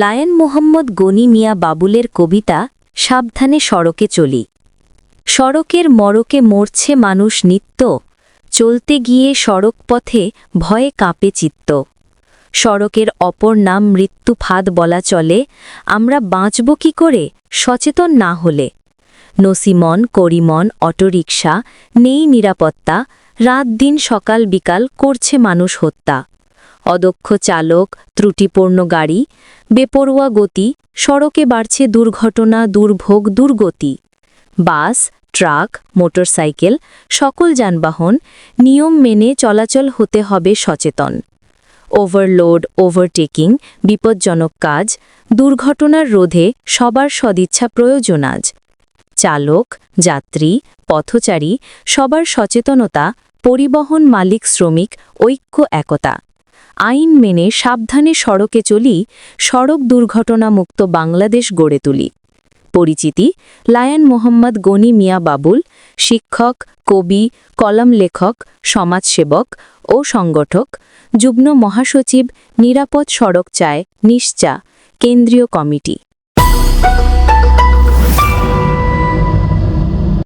Lion Mohammad Gani Mia বাবুলের কবিতা, সাবধানে সড়কে চলি। সড়কের মরকে মরছে মানুষ নিত্য, চলতে গিয়ে সড়ক পথে ভয়ে কাঁপে চিত্ত। সড়কের অপর নাম মৃত্যু ফাঁদ বলা চলে, আমরা বাঁচব কি করে, সচেতন না হলে? নসিমন, করিমন, অটোরিকশা, নেই নিরাপত্তা, রাত দিন সকাল বিকাল করছে মানুষ হত্যা। অদক্ষ চালক, ত্রুটিপূর্ণ গাড়ি, বেপরোয়া গতি, সড়কে বাড়ছে দুর্ঘটনা, দুর্ভোগ, দুর্গতি। বাস, ট্রাক, মোটরসাইকেল, সকল যানবাহন নিয়ম মেনে চলাচল হতে হবে সচেতন। ওভারলোড, ওভারটেকিং, বিপজ্জনক কাজ, দুর্ঘটনার রোধে সবার সদিচ্ছা প্রয়োজন আজ। চালক, যাত্রী, পথচারী, সবার সচেতনতা, পরিবহন মালিক, শ্রমিক, ঐক্য, একতা। আইন মেনে সাবধানে সড়কে চলি, সড়ক দুর্ঘটনামুক্ত বাংলাদেশ গড়ে তুলি। পরিচিতি, লায়ন মোহাম্মদ গনি মিয়া বাবুল, শিক্ষক, কবি, কলম লেখক, সমাজসেবক ও সংগঠক, যুগ্ম মহাসচিব, নিরাপদ সড়ক চায়, নিশ্চা, কেন্দ্রীয় কমিটি।